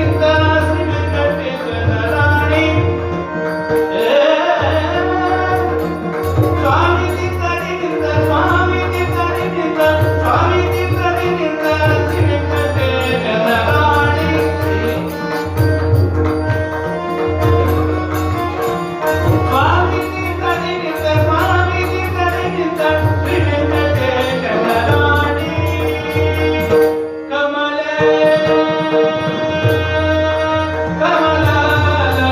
in Come on, come on, come on.